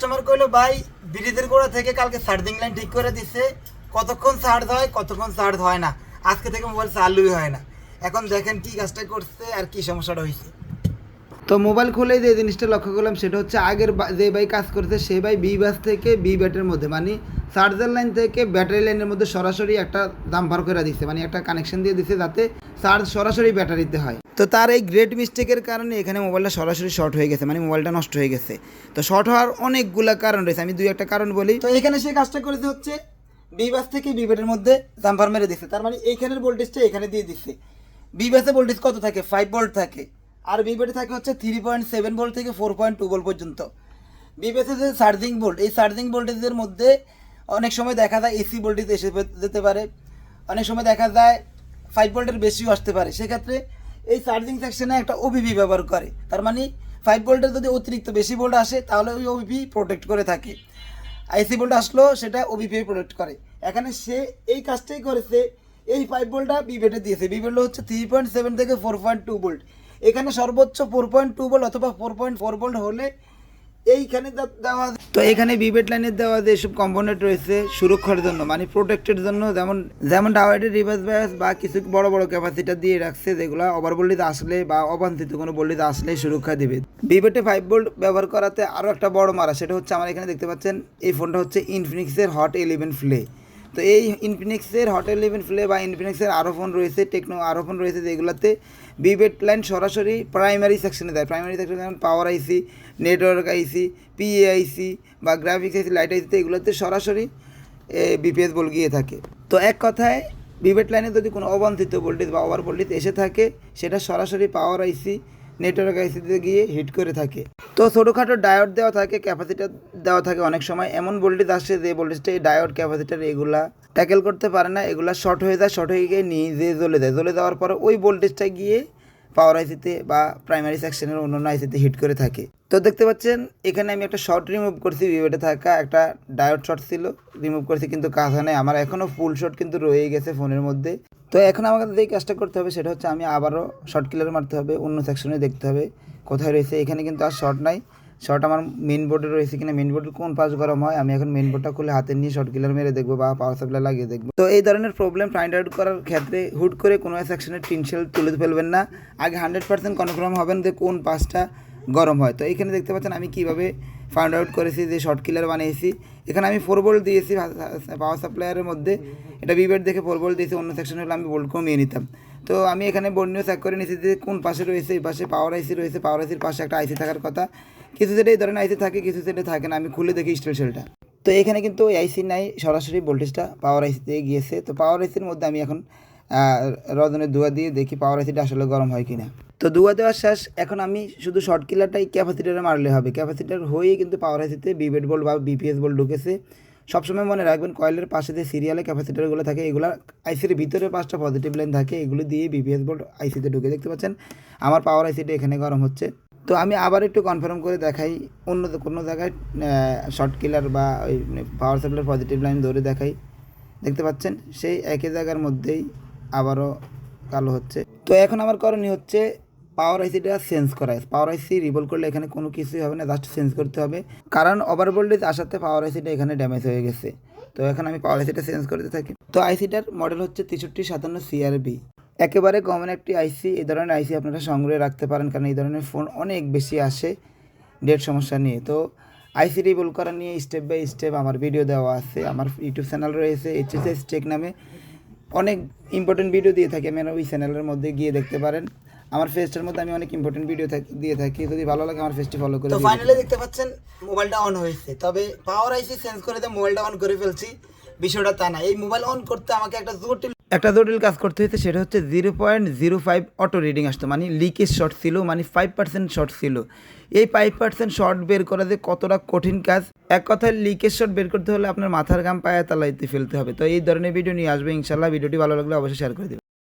Customer কইলো, ভাই ব্রিজের গোড়া থেকে কালকে চার্জিং লাইন ঠিক করে দিছে। কতক্ষণ চার্জ হয়, কতক্ষণ চার্জ হয় না। আজকে থেকে মোবাইল চালুই হয় না। এখন দেখেন কি কাজটা করছে আর কি সমস্যাটা হয়েছে তো মোবাইল খুলে যে জিনিসটা লক্ষ্য করলাম, সেটা হচ্ছে আগের যে ভাই কাজ করছে, সে ভাই বি বাস থেকে বি ব্যাটের মধ্যে মানে চার্জার লাইন থেকে ব্যাটারি লাইনের মধ্যে সরাসরি একটা দাম ভার করে দিচ্ছে মানে একটা কানেকশন দিয়ে দিচ্ছে যাতে চার্জ সরাসরি ব্যাটারিতে হয়। তো তার এই গ্রেট মিস্টেকের কারণে এখানে মোবাইলটা সরাসরি শর্ট হয়ে গেছে মানে মোবাইলটা নষ্ট হয়ে গেছে। তো শর্ট হওয়ার অনেকগুলা কারণ রয়েছে, আমি দুই একটা কারণ বলি। তো এখানে সে কাজটা করেছে হচ্ছে বি বাস থেকে বি ব্যাটের মধ্যে জাম্পার মেরে দিচ্ছে তার মানে এইখানের ভোল্টেজটা এখানে দিয়ে দিচ্ছে বি বাসে ভোল্টেজ কত থাকে? ফাইভ ভোল্ট থাকে। আর বিবেটে থাকে হচ্ছে থ্রি পয়েন্ট সেভেন ভোল্ট থেকে ফোর পয়েন্ট টু ভোল্ট পর্যন্ত। বিবেসে যে চার্জিং ভোল্ট এই চার্জিং ভোল্টেজের মধ্যে অনেক সময় দেখা যায় এসি ভোল্টেজ এসে যেতে পারে। অনেক সময় দেখা যায় ফাইভ ভোল্টের বেশিও আসতে পারে। সেক্ষেত্রে এই চার্জিং সেকশনে একটা ওবিপি ব্যবহার করে। তার মানে ফাইভ ভোল্টের যদি অতিরিক্ত বেশি ভোল্ট আসে, তাহলে ওই ওবিপি প্রোটেক্ট করে থাকে। আইসি ভোল্ট আসলো, সেটা ওবিপি প্রোটেক্ট করে। এখানে সে এই কাজটাই করেছে, এই ফাইভ ভোল্টটা বিবেটে দিয়েছে। বিবেট হচ্ছে থ্রি পয়েন্ট সেভেন থেকে ফোর পয়েন্ট টু ভোল্ট এখানে সর্বোচ্চ ফোর পয়েন্ট টু ভোল্ট অথবা ফোর পয়েন্ট ফোর ভোল্ট হলে এইখানে দেওয়া তো এখানে বিবেট লাইনের দেওয়া যে সব কম্পোনেন্ট রয়েছে সুরক্ষার জন্য মানে প্রোটেক্টের জন্য, যেমন যেমন ডাওয়াইডের রিভার্স ব্যাস বা কিছু বড় বড় ক্যাপাসিটার দিয়ে রাখছে, যেগুলো ওভার আসলে বা অবাঞ্ছিত কোনো ভোল্টেজ আসলে সুরক্ষা দেবে। বিবেটে ফাইভ ভোল্ট ব্যবহার করাতে আরও একটা বড় মারা, সেটা হচ্ছে আমার এখানে দেখতে পাচ্ছেন, এই ফোনটা হচ্ছে ইনফিনিক্সের হট ইলেভেন ফ্লে তো এই ইনফিনিক্সের হট ইলেভেন ফ্লে বা ইনফিনিক্সের আরও ফোন রয়েছে টেকনো আরও ফোন রয়েছে যেগুলোতে বিবেট লাইন সরাসরি প্রাইমারি সেকশনে দেয়। প্রাইমারি সেকশনে যেমন পাওয়ার আইসি নেটওয়ার্ক আইসি পিএ আইসি বা গ্রাফিক্স আইসি লাইট আইসিতে এগুলোতে সরাসরি বিপিএস বল গিয়ে থাকে। তো এক কথায় বিবেট লাইনে যদি কোনো অবাঞ্ছিত ভোল্টেজ বা ওভার ভোল্টেজ এসে থাকে, সেটা সরাসরি পাওয়ার আইসি নেটওয়ার্ক আইসিতে গিয়ে হিট করে থাকে। তো ছোটোখাটো ডায়োড দেওয়া থাকে, ক্যাপাসিটার দেওয়া থাকে অনেক সময়। এমন ভোল্টেজ আসছে যে ভোল্টেজটা এই ডায়োড, ক্যাপাসিটার এগুলা ট্যাকেল করতে পারে না, এগুলা শর্ট হয়ে যায়, শর্ট হয়ে গিয়ে নিয়ে যেয়ে জ্বলে যায়। জ্বলে যাওয়ার পরে ওই ভোল্টেজটা গিয়ে পাওয়ার আইসিতে বা প্রাইমারি সেকশনের অন্য আইসিতে হিট করে থাকে। তো দেখতে পাচ্ছেন, এখানে আমি একটা শর্ট রিমুভ করছি ভিভেটে থাকা একটা ডায়োড শর্ট ছিল রিমুভ করছি কিন্তু কাজ হয় নাই। আমার এখনও ফুল শর্ট কিন্তু রয়ে গেছে ফোনের মধ্যে। তো এখন আমাকে যে কাজটা করতে হবে, সেটা হচ্ছে আমি আবারও শর্ট কিলার মারতে হবে, অন্য সেকশনে দেখতে হবে কোথায় রয়েছে। এখানে কিন্তু আর শর্ট নাই। শর্ট আমার মেন বোর্ডে রয়েছে কিনা? মেন বোর্ডের কোন পাশ গরম হয়? আমি এখন মেন বোর্ডটা খুলে হাতে নিয়ে শর্ট কিলার মেরে দেখব বা পাওয়ার সাপ্লাই লাগিয়ে দেখব। তো এই ধরনের প্রবলেম ফাইন্ড আউট করার ক্ষেত্রে হুট করে কোনো সেকশনের টিনশেল তুলে ফেলবেন না। আগে হান্ড্রেড পার্সেন্ট কনফার্ম হবেন যে কোন পাশটা গরম হয়। তো এখানে দেখতে পাচ্ছেন আমি কীভাবে ফাইন্ড আউট করেছি, যে শর্ট কিলার বানিয়েছি। এখানে আমি ফোর বোল্ট দিয়েছি পাওয়ার সাপ্লায়ারের মধ্যে। এটা বিবেট দেখে ফোর বোল্ট দিয়েছি, অন্য সেকশন হলে আমি বোল্ট কমিয়ে নিতাম। তো আমি এখানে বোর্ড নিয়ে চেক করে নিয়েছি যে কোন পাশে রয়েছে, এই পাশে পাওয়ার আইসি রয়েছে পাওয়ার আইসির পাশে একটা আইসি থাকার কথা। কিছু সেটা এই ধরনের আইসি থাকে, কিছু সেটা থাকে না, আমি খুলে দেখি স্টিল সেলটা তো এখানে কিন্তু ওই আইসি নাই, সরাসরি ভোল্টেজটা পাওয়ার আইসিতে গিয়েছে। তো পাওয়ার আইসির মধ্যে আমি এখন রজনের ধোয়া দিয়ে দেখি পাওয়ার আইসিটা আসলে গরম হয় কিনা। তো ধোয়া দেওয়ার শেষ, এখন আমি শুধু শর্ট কিলারটাই ক্যাপাসিটারে মারলে হবে। ক্যাপাসিটার হয়েই কিন্তু পাওয়ার আইসিতে বিবেট বল বা বিপিএস বল ঢুকেছে। সবসময় মনে রাখবেন কয়েলের পাশে যে সিরিয়ালের ক্যাপাসিটারগুলো থাকে, এগুলো আইসির ভিতরে পাঁচটা পজিটিভ লাইন থাকে, এগুলো দিয়ে বিপিএস বোর্ড আইসিতে ঢুকে, দেখতে পাচ্ছেন? আমার পাওয়ার আইসিটা এখানে গরম হচ্ছে। তো আমি আবার একটু কনফার্ম করে দেখাই, অন্য কোনো জায়গায় শর্ট কিলার বা ওই পাওয়ার সাপ্লাইয়ের পজিটিভ লাইন ধরে দেখাই। দেখতে পাচ্ছেন? সেই একই জায়গার মধ্যেই আবারও কালো হচ্ছে। তো এখন আমার করণীয় হচ্ছে পাওয়ার আইসিটা চেঞ্জ করা পাওয়ার আইসি রিভল করলে এখানে কোনো কিছুই হবে না জাস্ট চেঞ্জ করতে হবে। কারণ ওভার ভোল্টেজ আসাতে পাওয়ার আইসিটা এখানে ড্যামেজ হয়ে গেছে। তো এখন আমি পাওয়ার আইসিটা চেঞ্জ করতে থাকি। তো আইসিটার মডেল হচ্ছে তেষট্টি সাতান্ন সিআরবি একেবারে কমন একটি আইসি এই ধরনের আইসি আপনারা সংগ্রহে রাখতে পারেন, কারণ এই ধরনের ফোন অনেক বেশি আসে ডেট সমস্যা নিয়ে। তো আইসি রিভল করা নিয়ে স্টেপ বাই স্টেপ আমার ভিডিও দেওয়া আছে, আমার ইউটিউব চ্যানেল রয়েছে এইচএসএস টেক নামে। অনেক ইম্পর্টেন্ট ভিডিও দিয়ে থাকি, আমি ওই চ্যানেলের মধ্যে গিয়ে দেখতে পারেন। আমার ফেসটার মধ্যে আমি অনেক ইম্পর্টেন্ট ভিডিও দিয়ে থাকি। যদি ভালো লাগে আমার ফেসটি ফলো করে তো ফাইনালি দেখতে পাচ্ছেন মোবাইলটা অন হয়েছে। তবে পাওয়ার আইসি চেঞ্জ করে দিয়ে মোবাইলটা অন করে ফেলছি। বিষয়টা তা না। এই মোবাইল অন করতে আমাকে একটা জটিল একটা জটিল কাজ করতে হয়েছে সেটা হচ্ছে zero point zero five auto reading আসতো। মানে লিকেজ শর্ট ছিল মানে ফাইভ পার্সেন্ট শর্ট ছিল। এই ফাইভ পার্সেন্ট শর্ট বের করা যে কতটা কঠিন কাজ এক কথায় লিকেজ শর্ট বের করতে হলে আপনার মাথার গাম পায়ে তালাইতে ফেলতে হবে। তো এই ধরনের ভিডিও নিয়ে আসবে ইনশাল্লাহ ভিডিওটি ভালো লাগলে অবশ্যই শেয়ার করে দেবে